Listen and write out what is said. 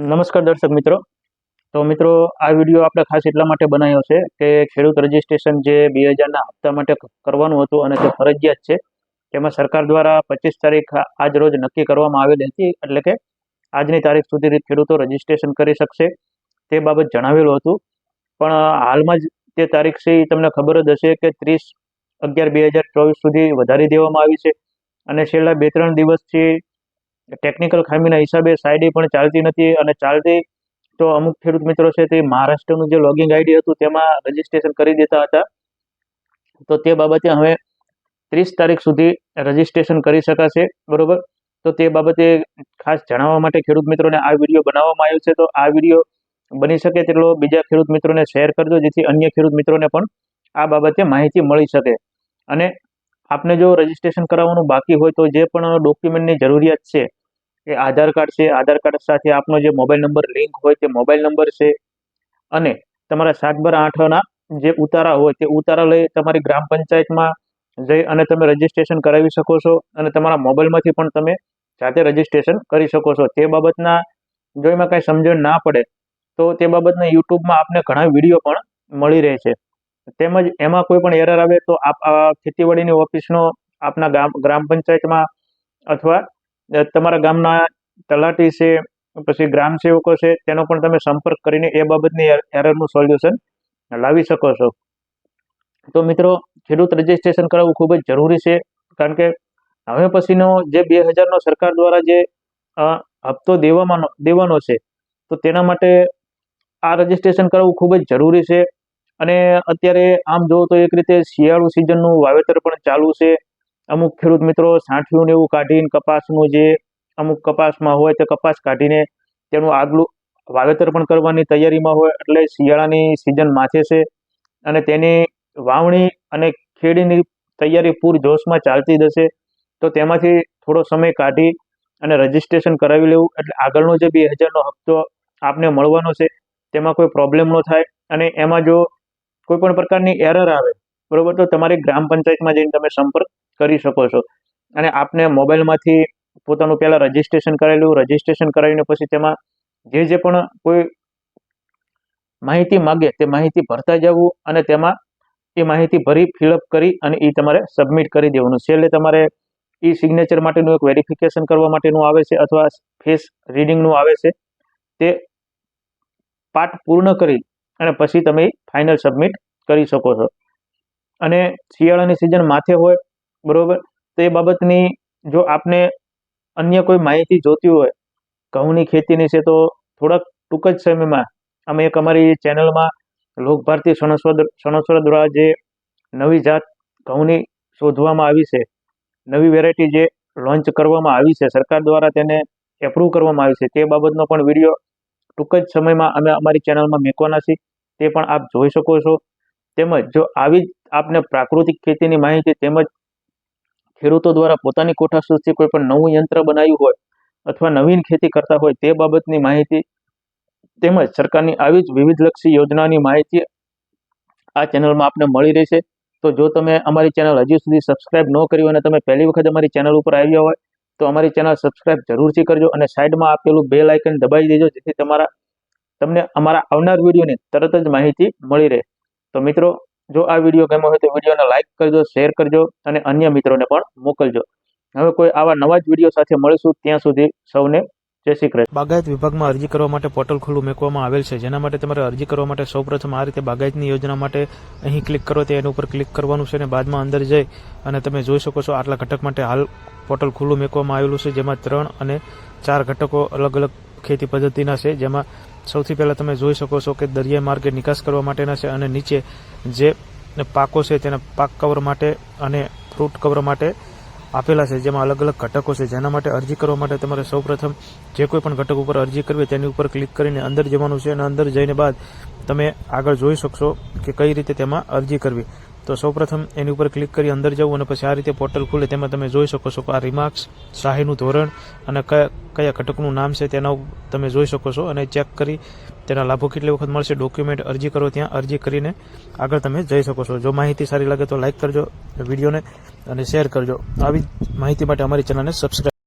નમસ્કાર દર્શક મિત્રો. તો મિત્રો, આ વીડિયો આપણે ખાસ એટલા માટે બનાવ્યો છે કે ખેડૂત રજીસ્ટ્રેશન જે બે હજારના હપ્તા માટે કરવાનું હતું અને તે ફરજિયાત છે, તેમાં સરકાર દ્વારા પચીસ તારીખ આજ રોજ નક્કી કરવામાં આવેલી હતી, એટલે કે આજની તારીખ સુધી ખેડૂતો રજીસ્ટ્રેશન કરી શકશે, તે બાબત જણાવેલું હતું. પણ હાલમાં જ તે તારીખ તમને ખબર જ હશે કે ત્રીસ અગિયાર બે હજાર ચોવીસ સુધી વધારી દેવામાં આવી છે. અને છેલ્લા બે ત્રણ દિવસથી ટેકનિકલ ખામીના હિસાબે સાઈડે પણ ચાલતી નથી અને ચાલતી તો અમુક ખેડૂત મિત્રો છે તે મહારાષ્ટ્રનું જે લોગિંગ આઈડી હતું તેમાં રજીસ્ટ્રેશન કરી દેતા હતા. તો તે બાબતે હવે ત્રીસ તારીખ સુધી રજીસ્ટ્રેશન કરી શકાશે, બરોબર? તો તે બાબતે ખાસ જણાવવા માટે ખેડૂત મિત્રોને આ વીડિયો બનાવવામાં આવ્યો છે, તો આ વીડિયો બની શકે તેટલો બીજા ખેડૂત મિત્રોને શેર કરજો, જેથી અન્ય ખેડૂત મિત્રોને પણ આ બાબતે માહિતી મળી શકે. અને આપને જો રજીસ્ટ્રેશન કરાવવાનું બાકી હોય તો જે પણ ડોક્યુમેન્ટની જરૂરિયાત છે એ આધાર કાર્ડ છે, આધાર કાર્ડ સાથે આપનો જે મોબાઈલ નંબર લિંક હોય તે મોબાઈલ નંબર છે. અને તમારા સાત બાર આઠના જે ઉતારા હોય તે ઉતારા લઈ તમારી ગ્રામ પંચાયતમાં જઈ અને તમે રજીસ્ટ્રેશન કરાવી શકો છો અને તમારા મોબાઈલમાંથી પણ તમે જાતે રજીસ્ટ્રેશન કરી શકો છો. તે બાબતના જો એમાં કાંઈ સમજણ ના પડે, તો તે બાબતના યુટ્યુબમાં આપને ઘણા વીડિયો પણ મળી રહે છે. તેમજ એમાં કોઈ પણ એરર આવે તો આપ ખેતીવાડીની ઓફિસનો આપના ગામ, ગ્રામ પંચાયતમાં અથવા તમારા ગામના તલાટી છે, પછી ગ્રામ સેવકો છે, તેનો પણ તમે સંપર્ક કરીને એ બાબતની એરરનું સોલ્યુશન લાવી શકો છો. તો મિત્રો, ખેડૂત રજીસ્ટ્રેશન કરાવવું ખૂબ જ જરૂરી છે, કારણ કે હવે પછીનો જે બે હજારનો સરકાર દ્વારા જે હપ્તો દેવામાં દેવાનો છે, તો તેના માટે આ રજીસ્ટ્રેશન કરાવવું ખૂબ જ જરૂરી છે. અને અત્યારે આમ જોવો તો એક રીતે શિયાળુ સિઝનનું વાવેતર પણ ચાલુ છે. અમુક ખેડૂત મિત્રો સાંઠિયું ને એવું કાઢીને કપાસનું જે અમુક કપાસમાં હોય તે કપાસ કાઢીને તેનું આગલું વાવેતર પણ કરવાની તૈયારીમાં હોય એટલે શિયાળાની સિઝન માથે છે અને તેની વાવણી અને ખેડીની તૈયારી પૂર જોશમાં ચાલતી જશે તો તેમાંથી થોડો સમય કાઢી અને રજીસ્ટ્રેશન કરાવી લેવું એટલે આગળનો જે બે હજારનો હપ્તો આપને મળવાનો છે તેમાં કોઈ પ્રોબ્લેમ ન થાય અને એમાં જો કોઈ પણ પ્રકારની એરર આવે, બરોબર? તો તમારી ગ્રામ પંચાયતમાં જઈને તમે સંપર્ક કરી શકો છો. અને આપને મોબાઈલમાંથી પોતાનું પહેલાં રજીસ્ટ્રેશન કરેલું રજીસ્ટ્રેશન કરાવીને પછી તેમાં જે જે પણ કોઈ માહિતી માગે તે માહિતી ભરતા જવું અને તેમાં એ માહિતી ભરી ફિલઅપ કરી અને એ તમારે સબમિટ કરી દેવાનું. છેલ્લે તમારે ઈ સિગ્નેચર માટેનું એક વેરિફિકેશન કરવા માટેનું આવે છે અથવા ફેસ રીડિંગનું આવે છે. તે પાઠ પૂર્ણ કરી અને પછી તમે ફાઇનલ સબમિટ કરી શકો છો. અને શિયાળાની સિઝન માથે હોય બરોબર? તો એ બાબતની જો આપને અન્ય કોઈ માહિતી જોતી હોય, ઘઉંની ખેતીની છે તો થોડાક ટૂંક જ સમયમાં અમે એક અમારી ચેનલમાં લોકભારતી સણસવદ સણસ્વર દ્વારા જે નવી જાત ઘઉંની શોધવામાં આવી છે, નવી વેરાયટી જે લોન્ચ કરવામાં આવી છે, સરકાર દ્વારા તેને એપ્રૂવ કરવામાં આવી છે, તે બાબતનો પણ વીડિયો ટૂંક જ સમયમાં અમે અમારી ચેનલમાં મૂકવાના છીએ, તે પણ આપ જોઈ શકો છો. તેમજ જો આવી જ આપને પ્રાકૃતિક ખેતીની માહિતી તેમજ ખેડૂતો દ્વારા પોતાની કોઠા સુધી કોઈ પણ નવું યંત્ર બનાવ્યું હોય અથવા નવીન ખેતી કરતા હોય તે બાબતની માહિતી તેમજ સરકારની આવી જ વિવિધલક્ષી યોજનાની માહિતી આ ચેનલમાં આપને મળી રહેશે. તો જો તમે અમારી ચેનલ હજી સુધી સબસ્ક્રાઇબ ન કરી અને તમે પહેલી વખત અમારી ચેનલ ઉપર આવ્યા હોય, તો અમારી ચેનલ સબસ્ક્રાઇબ જરૂરથી કરજો અને સાઈડમાં આપેલું બે લાઇકન દબાવી દેજો, જેથી તમારા, તમને અમારા આવનાર વિડીયોની તરત જ માહિતી મળી રહે. તો મિત્રો જો આ વીડિયો ગમ્યો હોય તો વિડીયોને લાઇક કરજો શેર કરજો અને અન્ય મિત્રોને પણ મોકલજો. હવે કોઈ આવા નવા જ વીડિયો સાથે મળીશું ત્યાં સુધી સૌને જય શ્રી કૃષ્ણ. બાગાયત વિભાગમાં અરજી કરવા માટે પોર્ટલ ખુલ્લું મૂકવામાં આવેલ છે. જેના માટે તમારે અરજી કરવા માટે સૌપ્રથમ આ રીતે બાગાયતની યોજના માટે અહીં ક્લિક કરો, તે એના ઉપર ક્લિક કરવાનું છે અને બાદમાં અંદર જઈ અને તમે જોઈ શકો છો આટલા ઘટક માટે હાલ પોર્ટલ ખુલ્લું મૂકવામાં આવેલું છે, જેમાં ત્રણ અને ચાર ઘટકો અલગ અલગ ખેતી પદ્ધતિના છે. જેમાં સૌથી પહેલાં તમે જોઈ શકો છો કે દરિયાઈ માર્ગે નિકાસ કરવા માટેના છે અને નીચે જે પાકો છે તેના પાક કવર માટે અને ફ્રૂટ કવર માટે આપેલા છે, જેમાં અલગ અલગ ઘટકો છે. જેના માટે અરજી કરવા માટે તમારે સૌપ્રથમ જે કોઈ પણ ઘટક ઉપર અરજી કરવી તેની ઉપર ક્લિક કરીને અંદર જવાનું છે અને અંદર જઈને બાદ તમે આગળ જોઈ શકશો કે કઈ રીતે તેમાં અરજી કરવી. તો સૌપ્રથમ એની ઉપર ક્લિક કરી અંદર જવું અને પછી આ રીતે પોર્ટલ ખુલે. તેમાં તમે જોઈ શકો છો આ રિમાર્ક્સ શાહીનું ધોરણ અને કયા કયા ઘટકનું નામ છે તેના તમે જોઈ શકો છો અને ચેક કરી તેના લાભો કેટલી વખત મળશે ડોક્યુમેન્ટ અરજી કરો ત્યાં, અરજી કરીને આગળ તમે જઈ શકો છો. જો માહિતી સારી લાગે તો લાઇક કરજો, વિડીયોને અને શેર કરજો. આવી માહિતી માટે અમારી ચેનલને સબસ્ક્રાઈબ